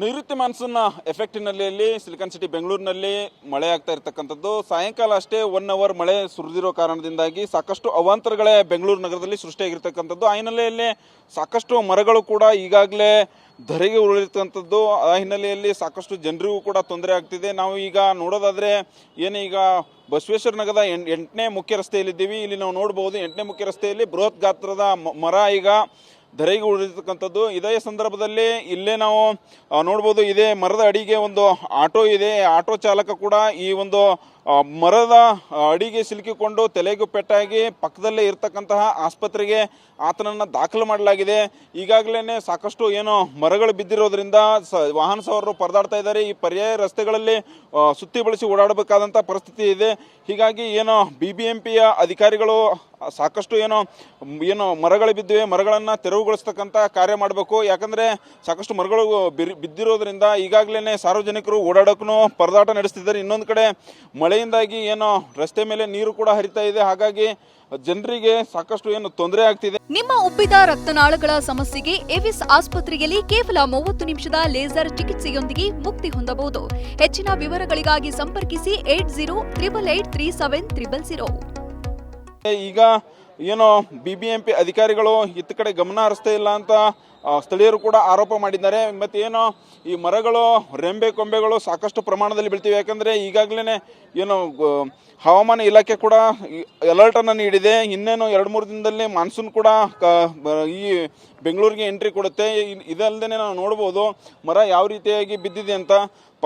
ನೈಋತ್ಯ monsoon effect ಹಿನ್ನೆಲೆಯಲ್ಲಿ silicon city ಬೆಂಗಳೂರಿನಲ್ಲಿ ಮಳೆ ಆಗ್ತಾ ಇರತಕ್ಕಂಥದ್ದು. ಸಾಯಂಕಾಲ ಅಷ್ಟೇ ಒನ್ ಅವರ್ ಮಳೆ ಸುರಿದಿರೋ ಕಾರಣದಿಂದಾಗಿ ಸಾಕಷ್ಟು ಅವಾಂತರಗಳೇ ಬೆಂಗಳೂರು ನಗರದಲ್ಲಿ ಸೃಷ್ಟಿಯಾಗಿರ್ತಕ್ಕಂಥದ್ದು ಆ ಹಿನ್ನೆಲೆಯಲ್ಲಿ ಸಾಕಷ್ಟು ಮರಗಳು ಕೂಡ ಈಗಾಗಲೇ ಧರೆಗೆ ಉರುಳಿರ್ತಕ್ಕಂಥದ್ದು. ಆ ಹಿನ್ನೆಲೆಯಲ್ಲಿ ಸಾಕಷ್ಟು ಜನರಿಗೂ ಕೂಡ ತೊಂದರೆ ಆಗ್ತಿದೆ. ನಾವು ಈಗ ನೋಡೋದಾದರೆ, ಏನು ಈಗ ಬಸವೇಶ್ವರ ನಗರದ ಎಂಟ್ ಎಂಟನೇ ಮುಖ್ಯ ರಸ್ತೆಯಲ್ಲಿದ್ದೀವಿ. ಇಲ್ಲಿ ನಾವು ನೋಡ್ಬೋದು, ಎಂಟನೇ ಮುಖ್ಯ ರಸ್ತೆಯಲ್ಲಿ ಬೃಹತ್ ಗಾತ್ರದ ಮರ ಈಗ ಧರೆಗೆ ಉಳಿದಿರ್ತಕ್ಕಂಥದ್ದು. ಇದೇ ಸಂದರ್ಭದಲ್ಲಿ ಇಲ್ಲೇ ನಾವು ನೋಡ್ಬೋದು ಇದೇ ಮರದ ಅಡಿಗೆ ಒಂದು ಆಟೋ ಇದೆ. ಆಟೋ ಚಾಲಕ ಕೂಡ ಈ ಒಂದು ಮರದ ಅಡಿಗೆ ಸಿಲುಕಿಕೊಂಡು ತಲೆಗೂ ಪೆಟ್ಟಾಗಿ ಪಕ್ಕದಲ್ಲೇ ಇರ್ತಕ್ಕಂತಹ ಆಸ್ಪತ್ರೆಗೆ ಆತನನ್ನು ದಾಖಲು ಮಾಡಲಾಗಿದೆ. ಈಗಾಗಲೇ ಸಾಕಷ್ಟು ಏನು ಮರಗಳು ಬಿದ್ದಿರೋದ್ರಿಂದ ಸ, ವಾಹನ ಸವಾರರು ಪರದಾಡ್ತಾ ಇದ್ದಾರೆ. ಈ ಪರ್ಯಾಯ ರಸ್ತೆಗಳಲ್ಲಿ ಸುತ್ತಿ ಬಳಸಿ ಓಡಾಡಬೇಕಾದಂಥ ಪರಿಸ್ಥಿತಿ ಇದೆ. ಹೀಗಾಗಿ ಏನು ಬಿ ಬಿ ಎಂ ಪಿಯ ಅಧಿಕಾರಿಗಳು ಸಾಕಷ್ಟು ಏನೋ, ಏನು ಮರಗಳು ಬಿದ್ದಿವೆ, ಮರಗಳನ್ನು ತೆರವುಗೊಳಿಸ್ತಕ್ಕಂಥ ಕಾರ್ಯ ಮಾಡಬೇಕು. ಯಾಕಂದರೆ ಸಾಕಷ್ಟು ಮರಗಳು ಬಿದ್ದಿರೋದ್ರಿಂದ ಈಗಾಗಲೇ ಸಾರ್ವಜನಿಕರು ಓಡಾಡೋಕ್ಕೂ ಪರದಾಟ ನಡೆಸ್ತಿದ್ದಾರೆ. ಇನ್ನೊಂದು ಕಡೆ ಮಳೆಯಿಂದಾಗಿ ಏನೋ ರಸ್ತೆ ಮೇಲೆ ನೀರು ಕೂಡ ಹರಿತಾ ಇದೆ. ಹಾಗಾಗಿ ಜನರಿಗೆ ಸಾಕಷ್ಟು ಏನು ತೊಂದರೆ ಆಗ್ತಿದೆ. ನಿಮ್ಮ ಉಬ್ಬಿದ ರಕ್ತನಾಳಗಳ ಸಮಸ್ಯೆಗೆ ಎವಿಸ್ ಆಸ್ಪತ್ರೆಯಲ್ಲಿ ಕೇವಲ ಮೂವತ್ತು ನಿಮಿಷದ ಲೇಸರ್ ಚಿಕಿತ್ಸೆಯೊಂದಿಗೆ ಮುಕ್ತಿ ಹೊಂದಬಹುದು. ಹೆಚ್ಚಿನ ವಿವರಗಳಿಗಾಗಿ ಸಂಪರ್ಕಿಸಿ eight zero, triple eight, three seven, triple zero. ಈಗ ಏನು ಬಿ ಬಿ ಎಂ ಅಧಿಕಾರಿಗಳು ಇತ್ತ ಕಡೆ ಗಮನ ಹರಿಸ್ತಾ ಇಲ್ಲ ಅಂತ ಸ್ಥಳೀಯರು ಕೂಡ ಆರೋಪ ಮಾಡಿದ್ದಾರೆ. ಮತ್ತು ಏನು ಈ ಮರಗಳು, ರೆಂಬೆ ಕೊಂಬೆಗಳು ಸಾಕಷ್ಟು ಪ್ರಮಾಣದಲ್ಲಿ ಬೀಳ್ತಿವೆ. ಯಾಕಂದರೆ ಈಗಾಗಲೇ ಏನು ಹವಾಮಾನ ಇಲಾಖೆ ಕೂಡ ಅಲರ್ಟನ್ನು ನೀಡಿದೆ. ಇನ್ನೇನು ಎರಡು ಮೂರು ದಿನದಲ್ಲಿ ಮಾನ್ಸೂನ್ ಕೂಡ ಈ ಬೆಂಗಳೂರಿಗೆ ಎಂಟ್ರಿ ಕೊಡುತ್ತೆ. ಇದಲ್ಲದೆ ನಾವು ನೋಡ್ಬೋದು ಮರ ಯಾವ ರೀತಿಯಾಗಿ ಬಿದ್ದಿದೆ ಅಂತ.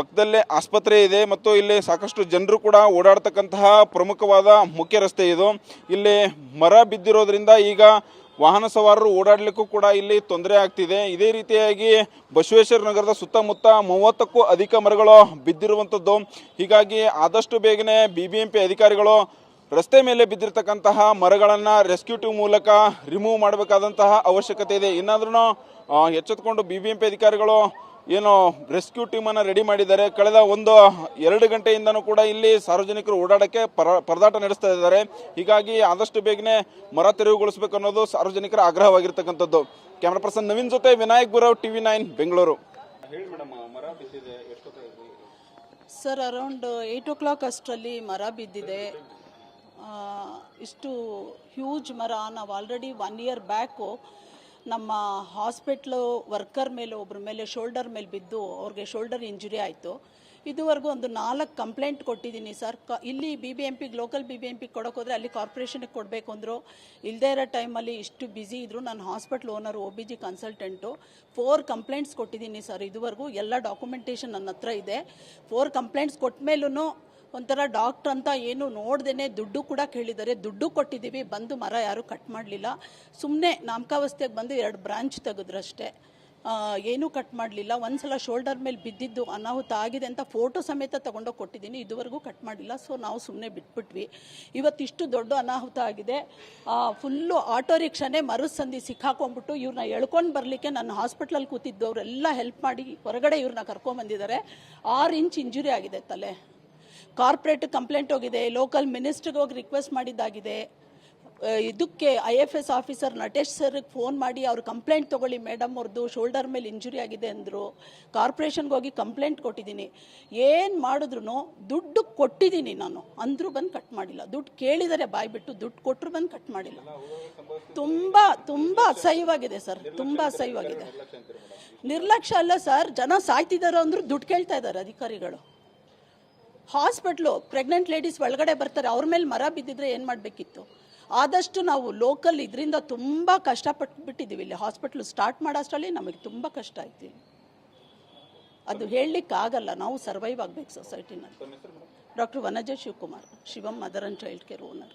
ಪಕ್ಕದಲ್ಲೇ ಆಸ್ಪತ್ರೆ ಇದೆ ಮತ್ತು ಇಲ್ಲಿ ಸಾಕಷ್ಟು ಜನರು ಕೂಡ ಓಡಾಡ್ತಕ್ಕಂತಹ ಪ್ರಮುಖವಾದ ಮುಖ್ಯ ರಸ್ತೆ ಇದು. ಇಲ್ಲಿ ಮರ ಬಿದ್ದಿರೋದ್ರಿಂದ ಈಗ ವಾಹನ ಸವಾರರು ಓಡಾಡಲಿಕ್ಕೂ ಕೂಡ ಇಲ್ಲಿ ತೊಂದರೆ ಆಗ್ತಿದೆ. ಇದೇ ರೀತಿಯಾಗಿ ಬಸವೇಶ್ವರ ನಗರದ ಸುತ್ತಮುತ್ತ ಮೂವತ್ತಕ್ಕೂ ಅಧಿಕ ಮರಗಳು ಬಿದ್ದಿರುವಂಥದ್ದು. ಹೀಗಾಗಿ ಆದಷ್ಟು ಬೇಗನೆ ಬಿ ಬಿ ಎಂ ಅಧಿಕಾರಿಗಳು ರಸ್ತೆ ಮೇಲೆ ಬಿದ್ದಿರ್ತಕ್ಕಂತಹ ಮರಗಳನ್ನು ರೆಸ್ಕ್ಯೂ ಟೀಮ್ ಮೂಲಕ ರಿಮೂವ್ ಮಾಡಬೇಕಾದಂತಹ ಅವಶ್ಯಕತೆ ಇದೆ. ಇನ್ನಾದ್ರೂ ಎಚ್ಚೆತ್ಕೊಂಡು ಬಿ ಬಿ ಎಂ ಪಿ ಅಧಿಕಾರಿಗಳು ಏನು ರೆಸ್ಕ್ಯೂ ಟೀಮನ್ನು ರೆಡಿ ಮಾಡಿದ್ದಾರೆ. ಕಳೆದ ಒಂದು ಎರಡು ಗಂಟೆಯಿಂದನೂ ಕೂಡ ಇಲ್ಲಿ ಸಾರ್ವಜನಿಕರು ಓಡಾಡಕ್ಕೆ ಪರ ಪರದಾಟ ನಡೆಸ್ತಾ ಇದ್ದಾರೆ. ಹೀಗಾಗಿ ಆದಷ್ಟು ಬೇಗನೆ ಮರ ತೆರವುಗೊಳಿಸಬೇಕು ಅನ್ನೋದು ಸಾರ್ವಜನಿಕರ ಆಗ್ರಹವಾಗಿರ್ತಕ್ಕಂಥದ್ದು. ಕ್ಯಾಮ್ರಾ ಪರ್ಸನ್ ನವೀನ್ ಜೊತೆ ವಿನಾಯಕ್ ಗುರವ್ ಟಿವಿ ನೈನ್ ಬೆಂಗಳೂರು ಹೇಳಿ ಮೇಡಮ್ ಮರ ಬಿದ್ದಿದೆ sir around eight o'clock ಅಷ್ಟರಲ್ಲಿ ಮರ ಬಿದ್ದಿದೆ. ಆ, ಇಷ್ಟು ಹ್ಯೂಜ್ ಮರ ನಾವು ಆಲ್ರೆಡಿ ಒನ್ ಇಯರ್ ಬ್ಯಾಕು ನಮ್ಮ ಹಾಸ್ಪಿಟ್ಲು ವರ್ಕರ್ ಮೇಲೆ ಒಬ್ಬರ ಮೇಲೆ ಶೋಲ್ಡರ್ ಮೇಲೆ ಬಿದ್ದು ಅವ್ರಿಗೆ ಶೋಲ್ಡರ್ ಇಂಜುರಿ ಆಯಿತು. ಇದುವರೆಗೂ ಒಂದು ನಾಲ್ಕು ಕಂಪ್ಲೇಂಟ್ ಕೊಟ್ಟಿದ್ದೀನಿ ಸರ್. ಕ, ಇಲ್ಲಿ ಬಿ ಬಿ ಎಂ ಪಿಗೆ ಲೋಕಲ್ ಬಿ ಬಿ ಎಂ ಪಿಗೆ ಕೊಡೋಕೋದ್ರೆ ಅಲ್ಲಿ ಕಾರ್ಪೊರೇಷನಿಗೆ ಕೊಡಬೇಕು ಅಂದರು. ಇಲ್ಲದೇ ಇರೋ ಟೈಮಲ್ಲಿ ಇಷ್ಟು ಬ್ಯುಸಿ ಇದ್ದರು ನಾನು hospital owner O B G consultant four complaints ಕೊಟ್ಟಿದ್ದೀನಿ ಸರ್. ಇದುವರೆಗೂ ಎಲ್ಲ ಡಾಕ್ಯುಮೆಂಟೇಷನ್ ನನ್ನ ಹತ್ರ ಇದೆ. ಫೋರ್ ಕಂಪ್ಲೇಂಟ್ಸ್ ಕೊಟ್ಟ ಮೇಲೂ ಒಂಥರ ಡಾಕ್ಟ್ರ್ ಅಂತ ಏನು ನೋಡ್ದೇನೆ ದುಡ್ಡು ಕೂಡ ಕೇಳಿದ್ದಾರೆ. ದುಡ್ಡು ಕೊಟ್ಟಿದ್ದೀವಿ, ಬಂದು ಮರ ಯಾರೂ ಕಟ್ ಮಾಡಲಿಲ್ಲ. ಸುಮ್ಮನೆ ನಾಮಕಾವಸ್ಥೆಗೆ ಬಂದು ಎರಡು ಬ್ರಾಂಚ್ ತೆಗೆದ್ರಷ್ಟೇ. ಏನು ಕಟ್ ಮಾಡಲಿಲ್ಲ. ಒಂದ್ಸಲ ಶೋಲ್ಡರ್ ಮೇಲೆ ಬಿದ್ದಿದ್ದು ಅನಾಹುತ ಆಗಿದೆ ಅಂತ ಫೋಟೋ ಸಮೇತ ತೊಗೊಂಡೋಗಿ ಕೊಟ್ಟಿದ್ದೀನಿ. ಇದುವರೆಗೂ ಕಟ್ ಮಾಡಿಲ್ಲ ಸೊ, ನಾವು ಸುಮ್ಮನೆ ಬಿಟ್ಬಿಟ್ವಿ. ಇವತ್ತಿಷ್ಟು ದೊಡ್ಡ ಅನಾಹುತ ಆಗಿದೆ. ಫುಲ್ಲು ಆಟೋ ರಿಕ್ಷಾನೇ ಮರುಸಂಧಿ ಸಿಕ್ಕಾಕೊಂಡ್ಬಿಟ್ಟು ಇವ್ರನ್ನ ಎಳ್ಕೊಂಡು ಬರಲಿಕ್ಕೆ ನನ್ನ ಹಾಸ್ಪಿಟ್ಲಲ್ಲಿ ಕೂತಿದ್ದವರೆಲ್ಲ ಹೆಲ್ಪ್ ಮಾಡಿ ಹೊರಗಡೆ ಇವ್ರನ್ನ ಕರ್ಕೊಂಬಂದಿದ್ದಾರೆ. ಆರು ಇಂಚ್ ಇಂಜುರಿ ಆಗಿದೆ ತಲೆ. ಕಾರ್ಪೊರೇಟ್ ಕಂಪ್ಲೇಂಟ್ ಹೋಗಿದೆ, ಲೋಕಲ್ ಮಿನಿಸ್ಟರ್ಗೆ ಹೋಗಿ ರಿಕ್ವೆಸ್ಟ್ ಮಾಡಿದ್ದಾಗಿದೆ. ಇದಕ್ಕೆ I F S officer Natesh ಸರ್ಗೆ ಫೋನ್ ಮಾಡಿ ಅವ್ರು ಕಂಪ್ಲೇಂಟ್ ತೊಗೊಳ್ಳಿ ಮೇಡಮ್ ಅವ್ರದ್ದು ಶೋಲ್ಡರ್ ಮೇಲೆ ಇಂಜುರಿ ಆಗಿದೆ ಅಂದರು. ಕಾರ್ಪೊರೇಷನ್ಗೆ ಹೋಗಿ ಕಂಪ್ಲೇಂಟ್ ಕೊಟ್ಟಿದ್ದೀನಿ. ಏನು ಮಾಡಿದ್ರು ದುಡ್ಡು ಕೊಟ್ಟಿದ್ದೀನಿ ನಾನು. ಅಂದರೂ ಬಂದು ಕಟ್ ಮಾಡಿಲ್ಲ. ದುಡ್ಡು ಕೇಳಿದರೆ ಬಾಯ್ ಬಿಟ್ಟು ದುಡ್ಡು ಕೊಟ್ಟರು ಬಂದು ಕಟ್ ಮಾಡಿಲ್ಲ. ತುಂಬ ತುಂಬ ಅಸಹ್ಯವಾಗಿದೆ ಸರ್. ತುಂಬ ಅಸಹ್ಯವಾಗಿದೆ. ನಿರ್ಲಕ್ಷ್ಯ ಅಲ್ಲ ಸರ್. ಜನ ಸಾಯ್ತಿದ್ದಾರೆ ಅಂದರೂ ದುಡ್ಡು ಕೇಳ್ತಾ ಇದ್ದಾರೆ ಅಧಿಕಾರಿಗಳು. ಹಾಸ್ಪಿಟ್ಲು ಪ್ರೆಗ್ನೆಂಟ್ ಲೇಡೀಸ್ ಒಳಗಡೆ ಬರ್ತಾರೆ, ಅವ್ರ ಮೇಲೆ ಮರ ಬಿದ್ದಿದ್ರೆ ಏನು ಮಾಡಬೇಕಿತ್ತು? ಆದಷ್ಟು ನಾವು ಲೋಕಲ್ ಇದರಿಂದ ತುಂಬ ಕಷ್ಟಪಟ್ಬಿಟ್ಟಿದ್ದೀವಿ ಇಲ್ಲಿ. ಹಾಸ್ಪಿಟ್ಲು ಸ್ಟಾರ್ಟ್ ಮಾಡೋಷ್ಟರಲ್ಲಿ ನಮಗೆ ತುಂಬ ಕಷ್ಟ ಆಯ್ತು ಅದು ಹೇಳಲಿಕ್ಕೆ ಆಗಲ್ಲ ನಾವು ಸರ್ವೈವ್ ಆಗಬೇಕು ಸೊಸೈಟಿನಲ್ಲಿ doctor Vanaja Shivakumar, Shivam mother and child care owner